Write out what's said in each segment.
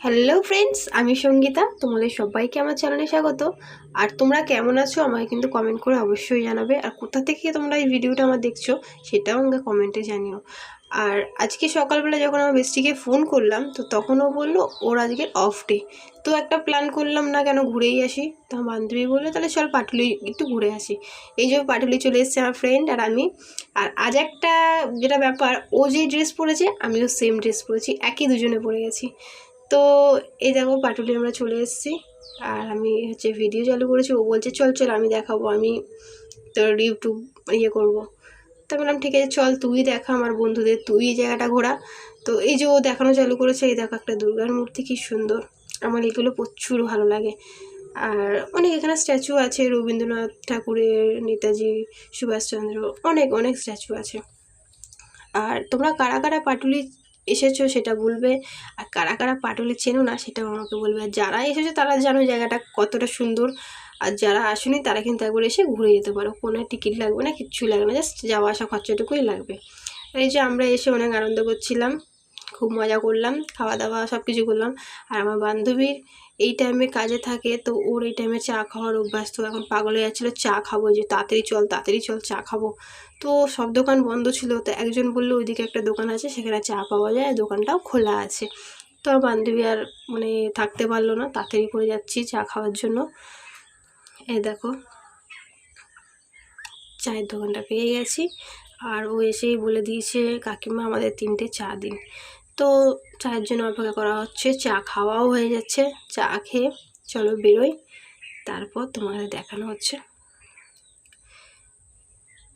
Hello friends আমি সঙ্গীতা। তোমাদের সবাইকে আমার চ্যানেলে স্বাগত। আর তোমরা কেমন আছো? আমাকে কিন্তু কমেন্ট করে অবশ্যই জানাবে। আর কোথা থেকে তোমরা এই ভিডিওটা আমার দেখছ, সেটাও আমাকে কমেন্টে জানিও। আর আজকে সকালবেলা যখন আমার বেস্টিকে ফোন করলাম, তো তখন ও বলল, ওর আজকে অফ ডে তো একটা প্ল্যান করলাম, না, কেন ঘুরেই আসি? তো আমার বান্ধবী বলল, তাহলে চল পাটুলি একটু ঘুরে আসি। এই যে পাটুলি চলে এসছে আমার ফ্রেন্ড আর আমি। আর আজ একটা যেটা ব্যাপার, ও যেই ড্রেস পরেছে, আমিও সেম ড্রেস পরেছি, একই দুজনে পরে গেছি। তো এই দেখো পাটুলি আমরা চলে এসেছি। আর আমি হচ্ছে ভিডিও চালু করেছি, ও বলছে, চল চল, আমি দেখাবো, আমি তোর ইউটিউব ইয়ে করব। তো বললাম, ঠিক আছে, চল, তুই দেখা আমার বন্ধুদের, তুই জায়গাটা ঘোরা। তো এই যে ও দেখানো চালু করেছে, এই দেখো একটা দুর্গার মূর্তি, কি সুন্দর। আমার এগুলো প্রচুর ভালো লাগে। আর অনেক এখানে স্ট্যাচু আছে, রবীন্দ্রনাথ ঠাকুরের, নেতাজি, সুভাষচন্দ্র, অনেক অনেক স্ট্যাচু আছে। আর তোমরা কারা কারা পাটুলি এসেছ সেটা বলবে। আর কারা কারা পাটুলি চেনো না সেটাও আমাকে বলবে। আর যারা এসেছ তারা জানো জায়গাটা কতটা সুন্দর। আর যারা আসেনি তারা কিন্তু একবার এসে ঘুরে যেতে পারো। কোনো টিকিট লাগবে না কিচ্ছু লাগবে না, জাস্ট যাওয়া আসা খরচাটুকুই লাগবে। এই যে আমরা এসে অনেক আনন্দ করছিলাম। খুব মজা করলাম খাওয়া দাওয়া সব কিছু করলাম। আর আমার বান্ধবীর এই টাইমে কাজে থাকে, তো ওর এই টাইমে চা খাওয়ার অভ্যাস। তো এখন পাগল হয়ে যাচ্ছিল, চা খাব যে, তাড়াতাড়ি চল তাড়াতাড়ি চল, চা খাব। তো সব দোকান বন্ধ ছিল, তো একজন বলল, ওইদিকে একটা দোকান আছে, সেখানে চা পাওয়া যায়, দোকানটাও খোলা আছে। তো আমার বান্ধবী আর মানে থাকতে পারল না, তাড়াতাড়ি করে যাচ্ছি চা খাওয়ার জন্য। এই দেখো, চায়ের দোকানটা পেয়ে গেছি। আর ও এসেই বলে দিয়েছে, কাকিমা, আমাদের তিনটে চা দিন। তো চায়ের জন্য অপেক্ষা করা হচ্ছে। চা খাওয়াও হয়ে যাচ্ছে। চা খেয়ে চলো বেরোই। তারপর তোমাদের দেখানো হচ্ছে।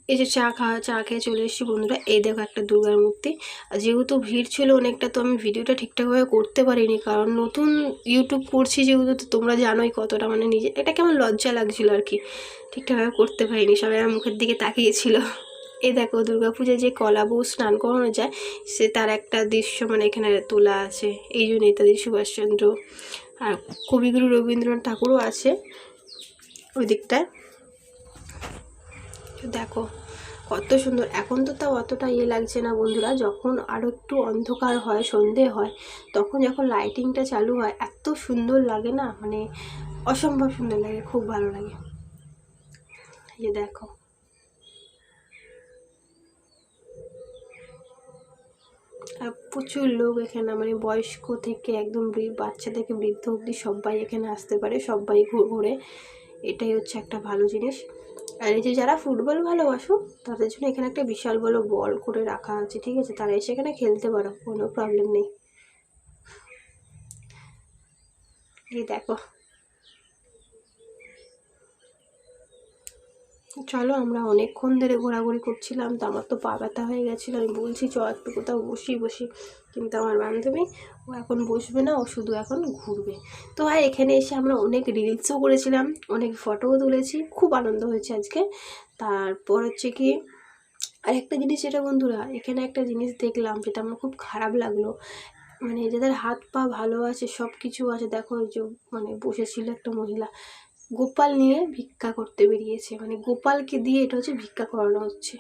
এই যে চা খাওয়া, চা খেয়ে চলে এসেছি বন্ধুরা। এই দেখো একটা দুর্গার মূর্তি। আর যেহেতু ভিড় ছিল অনেকটা, তো আমি ভিডিওটা ঠিকঠাকভাবে করতে পারিনি। কারণ নতুন ইউটিউব করছি যেহেতু, তো তোমরা জানোই কতটা মানে নিজে এটা কেমন লজ্জা লাগছিল আর কি। ঠিকঠাকভাবে করতে পারিনি। সবাই আমার মুখের দিকে তাকিয়েছিল এই দেখো দুর্গাপূজায় যে কলা বউ স্নান করানো যায়, সে তার একটা দৃশ্য মানে এখানে তোলা আছে। এই যে নেতাজি সুভাষচন্দ্র আর কবিগুরু রবীন্দ্রনাথ ঠাকুরও আছে ওই দিকটায়। দেখো, কত সুন্দর। এখন তো তাও অতটা ইয়ে লাগছে না বন্ধুরা, যখন আরও একটু অন্ধকার হয়, সন্ধে হয়, তখন যখন লাইটিংটা চালু হয়, এত সুন্দর লাগে না? মানে অসম্ভব সুন্দর লাগে, খুব ভালো লাগে। এই দেখো। প্রচুর লোক এখানে মানে বয়স্ক থেকে একদম বাচ্চা থেকে বৃদ্ধ অবধি সবাই এখানে আসতে পারে, সবাই ঘুরে। এটাই হচ্ছে একটা ভালো জিনিস। আর এই যে যারা ফুটবল ভালোবাসো, তাদের জন্য এখানে একটা বিশাল বড় বল করে রাখা আছে, ঠিক আছে? তারা এসে এখানে খেলতে পারো, কোনো প্রবলেম নেই। এই দেখো। চলো আমরা অনেকক্ষণ ধরে ঘোরাঘুরি করছিলাম, তো আমার তো পা ব্যথা হয়ে গেছিল। আমি বলছি চ একটু কোথাও বসি বসি। কিন্তু আমার বান্ধবী, ও এখন বসবে না, ও শুধু এখন ঘুরবে। তো আর এখানে এসে আমরা অনেক রিলসও করেছিলাম, অনেক ফটোও তুলেছি, খুব আনন্দ হয়েছে আজকে। তারপর হচ্ছে কি আর একটা জিনিস যেটা বন্ধুরা, এখানে একটা জিনিস দেখলাম যেটা আমার খুব খারাপ লাগল। মানে যাদের হাত পা ভালো আছে সব কিছু আছে, দেখো যে মানে বসেছিল একটা মহিলা। গোপাল নিয়ে ভিক্ষা করতে বেরিয়েছে। মানে গোপালকে দিয়ে এটা হচ্ছে ভিক্ষা করানো হচ্ছে।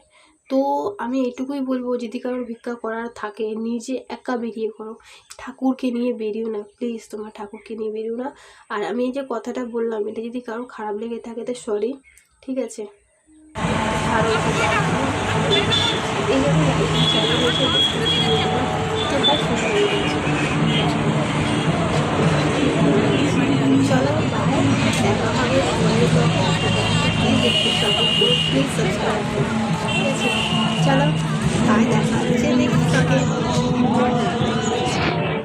তো আমি এটুকুই বলব, যদি কারোর ভিক্ষা করার থাকে, নিজে একা বেরিয়ে করো ঠাকুরকে নিয়ে বেরিও না প্লিজ তোমার ঠাকুরকে নিয়ে বেরিও না। আর আমি এই যে কথাটা বললাম, এটা যদি কারও খারাপ লেগে থাকে, তো সরি ঠিক আছে চলো দেখা হবে প্লিজ